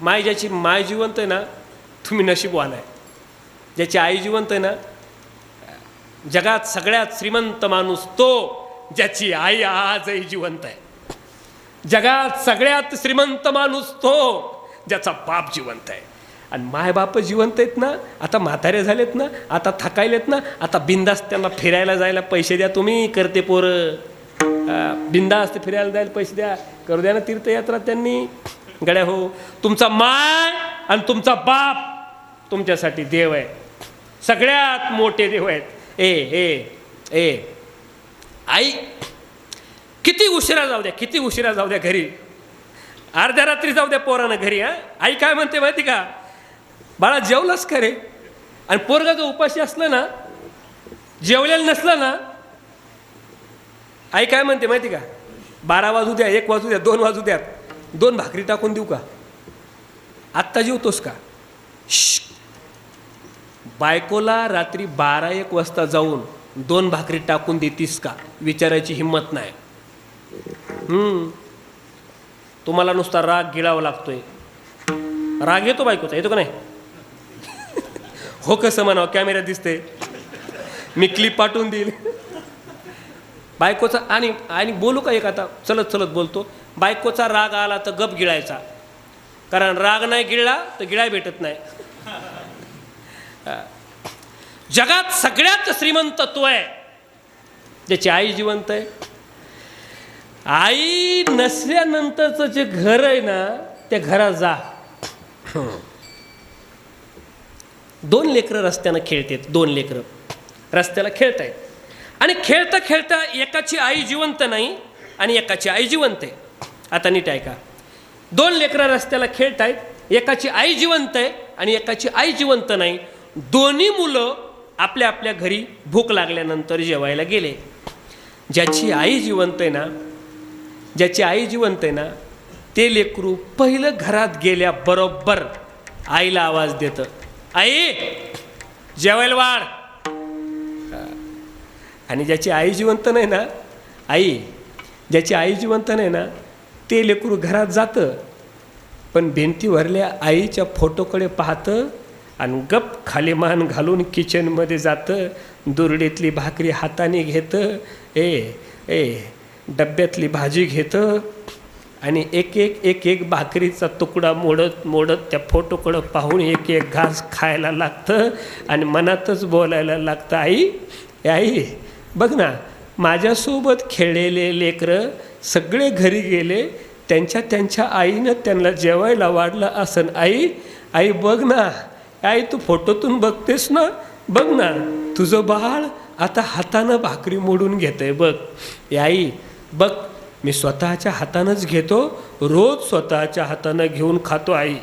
माय ज्याची माय जिवंत आहे ना तुम्ही नशीबवान आहे ज्याची आई जिवंत आहे ना जगात सगळ्यात श्रीमंत माणूस तो ज्याची आई आजही जिवंत आहे. जगात सगळ्यात श्रीमंत माणूस तो ज्याचा बाप जिवंत आहे. आणि मायबाप जिवंत आहेत ना आता म्हातारे झालेत ना आता थकायलेत ना आता बिंदास त्यांना फिरायला जायला पैसे द्या तुम्ही करते पोरं. बिंदास फिरायला जायला पैसे द्या. करू द्या ना तीर्थयात्रा त्यांनी. गड्या हो. तुमचा माय आणि तुमचा बाप तुमच्यासाठी देव आहे सगळ्यात मोठे देव आहेत. ए ए ए. आई किती उशिरा जाऊ द्या किती उशिरा जाऊ द्या घरी. अर्ध्या रात्री जाऊ द्या पोरानं घरी हां. आई काय म्हणते माहिती का? बाळा जेवलंच खरे आणि पोरगा जो उपाशी असलं ना जेवलेलं नसलं ना आई काय म्हणते माहिती का? बारा वाजू द्या एक वाजू द्या दोन वाजू द्या. दोन भाकरी टाकून देऊ का? आत्ता जेवतोस का? बायकोला रात्री बारा एक वाजता जाऊन दोन भाकरी टाकून देतीस का? विचारायची हिंमत नाही. हम्म. तुम्हाला नुसता राग गिळावा लागतोय. राग येतो बायकोचा येतो का नाही? हो कसं म्हणावं कॅमेऱ्यात दिसते मी क्लिप पाठवून देईल. बायकोचा आणि आणि बोलू का एक आता? चलत चलत बोलतो. बायकोचा राग आला तर गप गिळायचा. कारण राग नाही गिळला तर गिळाय भेटत नाही. जगात सगळ्यात श्रीमंत तो आहे. ज्याची आई जिवंत आहे. आई नसल्यानंतरचं जे घर आहे ना त्या घरात जा. दोन लेकरं रस्त्यानं खेळतात दोन लेकरं. रस्त्याला खेळतायत. आणि खेळता खेळता एकाची आई जिवंत नाही आणि एकाची आई जिवंत आहे. आता नीट ऐका. दोन लेकरं रस्त्याला खेळतायत एकाची आई जिवंत आहे आणि एकाची आई जिवंत नाही. दोन्ही मुलं आपल्या आपल्या घरी भूक लागल्यानंतर जेवायला गेले. ज्याची आई जिवंत आहे ना ज्याची आई जिवंत आहे ना ते लेकरू पहिलं घरात गेल्याबरोबर आईला आवाज देतं आई जेवायला वाढ. आणि ज्याची आई जिवंत नाही ना आई ज्याची आई जिवंत नाही ना ते लेकरू घरात जातं पण भिंतीवरल्या आईच्या फोटोकडे पाहतं आणि गप खाली मान घालून किचनमध्ये जातं दुरडीतली भाकरी हाताने घेतं ए ए डब्यातली भाजी घेतं आणि एक एक एक एक भाकरीचा तुकडा मोडत मोडत त्या फोटोकडं पाहून एक एक घास खायला लागतं आणि मनातच बोलायला लागतं आई ए आई बघ ना माझ्यासोबत खेळलेले लेकरं सगळे घरी गेले त्यांच्या त्यांच्या आईनं त्यांना जेवायला वाढलं असन आई आई बघ ना आई तू फोटोतून बघतेस ना बघ ना तुझं बाळ आता हातानं भाकरी मोडून घेतंय बघ. आई बघ मी स्वतःच्या हातानंच घेतो रोज स्वतःच्या हातानं घेऊन खातो आई.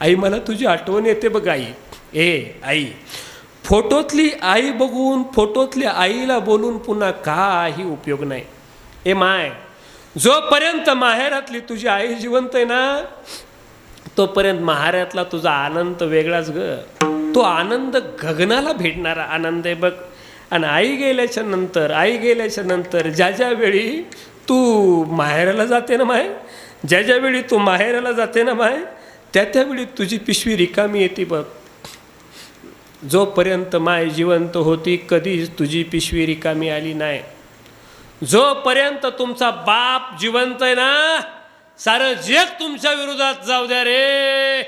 आई मला तुझी आठवण येते बघ आई. ए आई फोटोतली आई बघून फोटोतल्या आईला बोलून पुन्हा काही उपयोग नाही. ए माय जोपर्यंत माहेरातली तुझी आई जिवंत आहे ना तोपर्यंत माहेरातला तुझा आनंद वेगळाच ग. तो आनंद गगनाला भेटणारा आनंद आहे बघ. आणि आई गेल्याच्यानंतर आई गेल्याच्यानंतर ज्या ज्या वेळी तू माहेराला जाते ना माय ज्या ज्या वेळी तू माहेराला जाते ना माय त्या त्यावेळी तुझी पिशवी रिकामी येते बघ. जोपर्यंत माय जिवंत होती कधीच तुझी पिशवी रिकामी आली नाही. जोपर्यंत तुमचा बाप जिवंत आहे ना सारं जग तुमच्या विरोधात जाऊ द्या रे.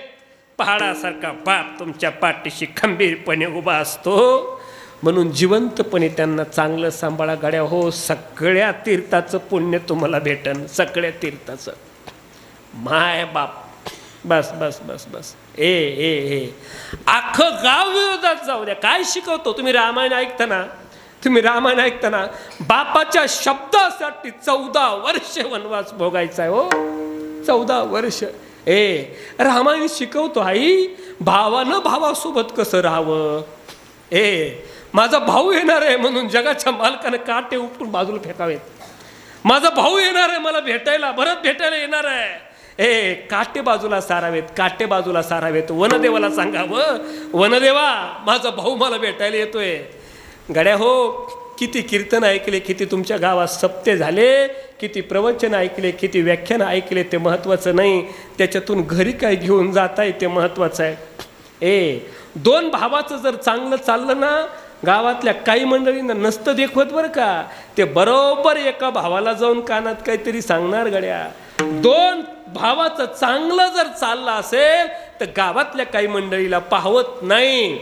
पहाडासारखा बाप तुमच्या पाठीशी खंबीरपणे उभा असतो. म्हणून जिवंतपणे त्यांना चांगलं सांभाळा गाड्या. हो सगळ्या तीर्थाचं पुण्य तुम्हाला भेटन सगळ्या तीर्थाचं. माय बाप. बस बस बस बस. ए ए ए. अख्खं गाव विरोधात जाऊ द्या. काय शिकवतो? तुम्ही रामायण ऐकताना? तुम्ही रामायण ऐकताना बापाच्या शब्दासाठी चौदा वर्ष वनवास भोगायचा आहे हो. चौदा वर्ष. ए रामायण शिकवतो आई भावानं भावासोबत कसं राहावं? ए माझा भाऊ येणार आहे म्हणून जगाच्या मालकानं काटे उपटून बाजूला फेकावेत. माझा भाऊ येणार आहे मला भेटायला भरत भेटायला येणार आहे. ए काटे बाजूला सारावेत काटे बाजूला सारावेत. वनदेवाला सांगावं वनदेवा माझा भाऊ मला भेटायला येतोय. गड्या हो किती कीर्तन ऐकले किती तुमच्या गावात सप्ते झाले किती प्रवचन ऐकले किती व्याख्यान ऐकले ते महत्त्वाचं नाही. त्याच्यातून घरी काय घेऊन जात आहे ते महत्त्वाचं आहे. ए दोन भावाचं जर चांगलं चाललं ना गावातल्या काही मंडळींना नसतं देखवत बरं का. ते बरोबर एका भावाला जाऊन कानात काहीतरी सांगणार गड्या. दोन भावाचं चांगलं जर चाललं असेल तर गावातल्या काही मंडळीला पाहवत नाही.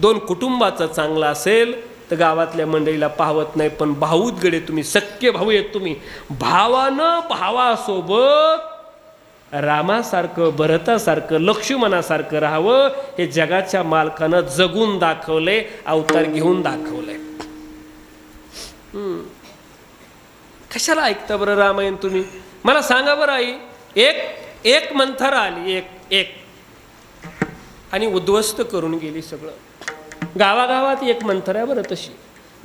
दोन कुटुंबाचं चांगलं असेल तर गावातल्या मंडळीला पाहवत नाही पण भाऊत गडे तुम्ही सख्य भाऊ आहेत तुम्ही. भावानं भावासोबत रामासारखं भरतासारखं लक्ष्मणासारखं राहावं हे जगाच्या मालकानं जगून दाखवले अवतार घेऊन दाखवलंय. कशाला ऐकता बरं रामायण तुम्ही? मला सांगा बरं आई एक एक मंथरा आली एक एक. आणि उद्ध्वस्त करून गेली सगळं. गावागावात एक मंथर आहे बरं तशी.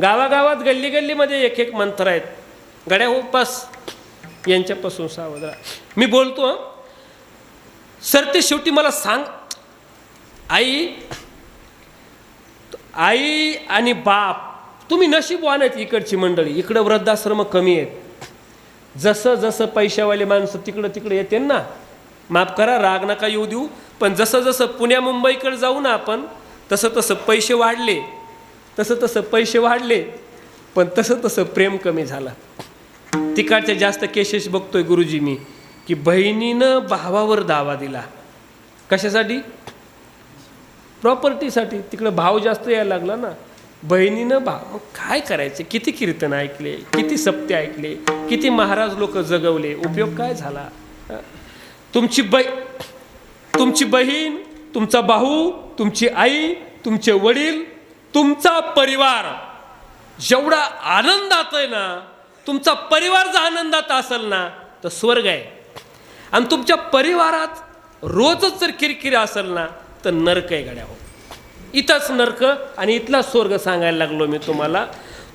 गावागावात गल्ली गल्लीमध्ये एक एक मंथर आहेत. गड्या हो बस. यांच्यापासून सावध राहा. मी बोलतो सर ते शेवटी मला सांग. आई आई आणि बाप तुम्ही नशीबवान आहेत इकडची मंडळी. इकडं वृद्धाश्रम कमी आहेत. जसं जसं पैशावाले माणसं तिकडं तिकडे येते ना. माफ करा राग नका येऊ देऊ. पण जसं जसं पुण्या मुंबईकडे जाऊ ना आपण तसं तसं पैसे वाढले तसं तसं पैसे वाढले पण तसं तसं प्रेम कमी झालं. तिकडच्या जास्त केसेस बघतोय गुरुजी मी की बहिणीनं भावावर दावा दिला. कशासाठी? प्रॉपर्टीसाठी तिकडं भाव जास्त यायला लागला ना. बहिणीनं भाव मग काय करायचे? किती कीर्तन ऐकले किती सप्ते ऐकले किती महाराज लोक जगवले? उपयोग काय झाला? तुमची बै तुमची बहीण तुमचा भाऊ तुमची आई तुमचे वडील तुमचा परिवार. जेवढा आनंदात आहे ना तुमचा परिवार जर आनंदात असेल ना तर स्वर्ग आहे. आणि तुमच्या परिवारात रोजच जर किरकिरी असेल ना तर नरक आहे गड्या हो. इथंच नरक आणि इथला स्वर्ग सांगायला लागलो मी तुम्हाला.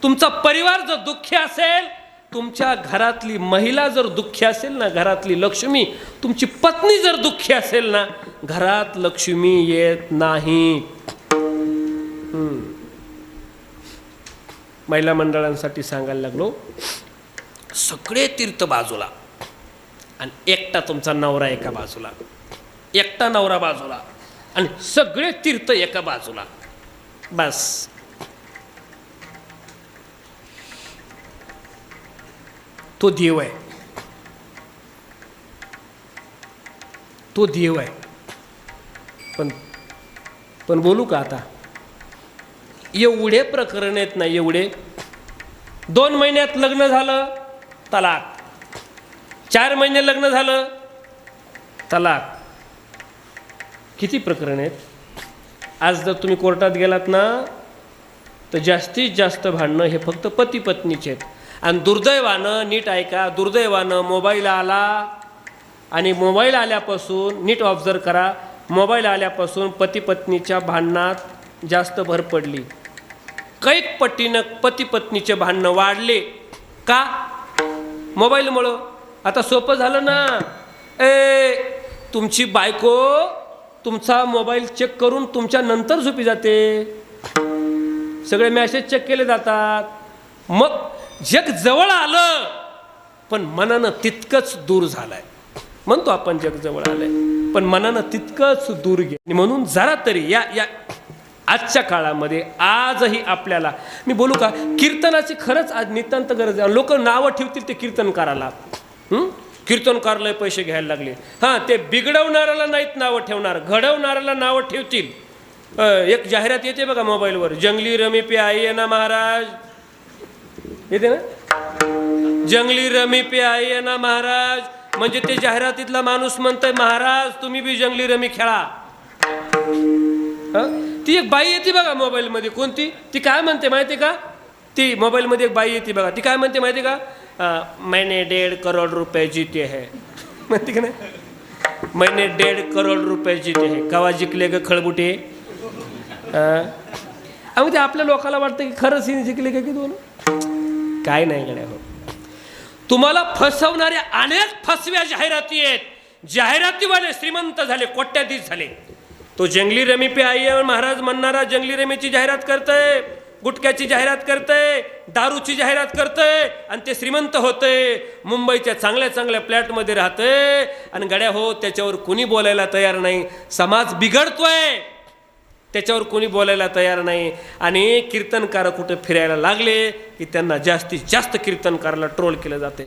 तुमचा परिवार जर दुःखी असेल तुमच्या घरातली महिला जर दुःखी असेल ना घरातली लक्ष्मी तुमची पत्नी जर दुःखी असेल ना घरात लक्ष्मी येत नाही. महिला मंडळांसाठी सांगायला लागलो सगळे तीर्थ बाजूला आणि एकटा तुमचा नवरा एका बाजूला एकटा नवरा बाजूला आणि सगळे तीर्थ एका बाजूला. बस. तो देव आहे. तो देव आहे. पण पण बोलू का आता? एवढे प्रकरण आहेत ना एवढे. दोन महिन्यात लग्न झालं तलाक. चार महिने लग्न झालं तलाक. किती प्रकरण आहेत? आज जर तुम्ही कोर्टात गेलात ना तर जास्तीत जास्त भांडणं हे फक्त पती पत्नीचे आहेत. आणि दुर्दैवानं नीट ऐका दुर्दैवानं मोबाईल आला आणि मोबाईल आल्यापासून नीट ऑब्झर्व करा मोबाईल आल्यापासून पती पत्नीच्या भांडणात जास्त भर पडली. कैक पटीनं पती पत्नीचे भांडणं वाढले. का? मोबाईलमुळं आता सोपं झालं ना. ए तुमची बायको तुमचा मोबाईल चेक करून तुमच्या नंतर झोपी जाते. सगळे मॅसेज चेक केले जातात. मग जग जवळ आलं पण मनानं तितकंच दूर झालंय. म्हणतो आपण जग जवळ आलंय पण मनानं तितकंच दूर गे म्हणून जरा तरी या या आजच्या काळामध्ये आजही आपल्याला मी बोलू का कीर्तनाची खरंच आज नितांत गरज आहे. लोक नावं ठेवतील ते कीर्तनकाराला. हं? कीर्तनकारला पैसे घ्यायला लागले. हां ते बिघडवणाऱ्याला नाहीत नावं ठेवणार घडवणाऱ्याला नावं ठेवतील. एक जाहिरात येते बघा मोबाईलवर जंगली रमी पे आई ना महाराज? येते ना? जंगली रमी पे आहे ना महाराज. म्हणजे ते जाहिरातीतला माणूस म्हणतोय महाराज तुम्ही बी जंगली रमी खेळा. ती एक बाई येते बघा मोबाईलमध्ये. कोणती? ती काय म्हणते माहिती का? ती मोबाईलमध्ये एक बाई येते बघा. ती काय म्हणते माहिती का? अं, मैंने डेढ़ करोड रुपये जीते है. म्हणते का नाही? मैंने डेढ़ करोड रुपये जीते है. कवा जिंकले ग खळबुटे? अं? ते आपल्या लोकाला वाटतं की खरंच हिने जिंकले का की दोन? काय नाही गड्या हो. तुम्हाला फसवणाऱ्या अनेक फसव्या जाहिराती आहेत. जाहिरातीवाले श्रीमंत झाले कोट्याधीश झाले. तो जंगली रमी पे आई महाराज म्हणणारा जंगली रमीची जाहिरात करतंय गुटख्याची जाहिरात करतंय दारूची जाहिरात करतंय आणि ते श्रीमंत होतंय. मुंबईच्या चांगल्या चांगल्या फ्लॅटमध्ये राहतंय आणि गड्या हो त्याच्यावर कुणी बोलायला तयार नाही. समाज बिघडतोय. त्याच्यावर कोणी बोलायला तयार नाही. आणि कीर्तनकार कुठं फिरायला लागले की त्यांना जास्तीत जास्त कीर्तनकाराला ट्रोल केलं जाते.